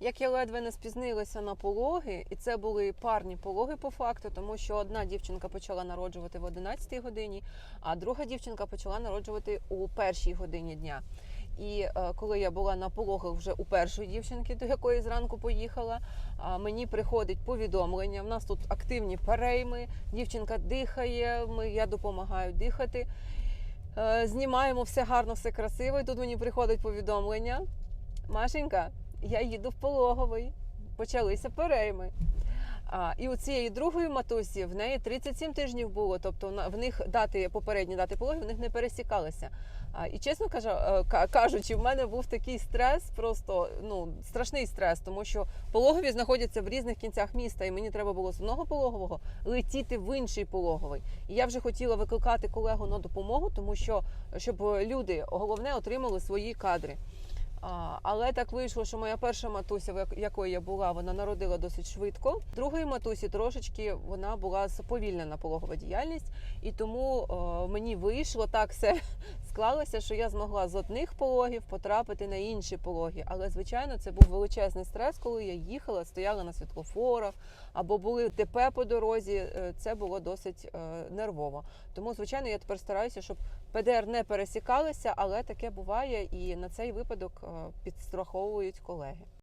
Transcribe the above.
Як я ледве не спізнилася на пологи, і це були парні пологи по факту, тому що одна дівчинка почала народжувати в 11 годині, а друга дівчинка почала народжувати у першій годині дня. І е, коли я була на пологах вже у першої дівчинки, до якої зранку поїхала, мені приходить повідомлення. В нас тут активні перейми, дівчинка дихає, ми, я допомагаю дихати. Е, знімаємо все гарно, все красиво. І тут мені приходить повідомлення. Машенька, я їду в пологовий. Почалися перейми. А, і у цієї другої матусі в неї 37 тижнів було, тобто в них дати попередні дати пологів в них не пересікалися. А, і чесно кажу, е, кажучи, в мене був такий стрес, просто ну страшний стрес, тому що пологові знаходяться в різних кінцях міста, і мені треба було з одного пологового летіти в інший пологовий. І я вже хотіла викликати колегу на допомогу, тому що щоб люди головне отримали свої кадри. А, але так вийшло, що моя перша матуся, в якої я була, вона народила досить швидко. Другої матусі трошечки вона була сповільнена пологова діяльність, і тому о, мені вийшло так все склалося, що я змогла з одних пологів потрапити на інші пологи. Але звичайно, це був величезний стрес, коли я їхала, стояла на світлофорах або були ТП по дорозі. Е, Це було досить е, нервово. Тому, звичайно, я тепер стараюся, щоб ПДР не пересікалися, але таке буває, і на цей випадок е, підстраховують колеги.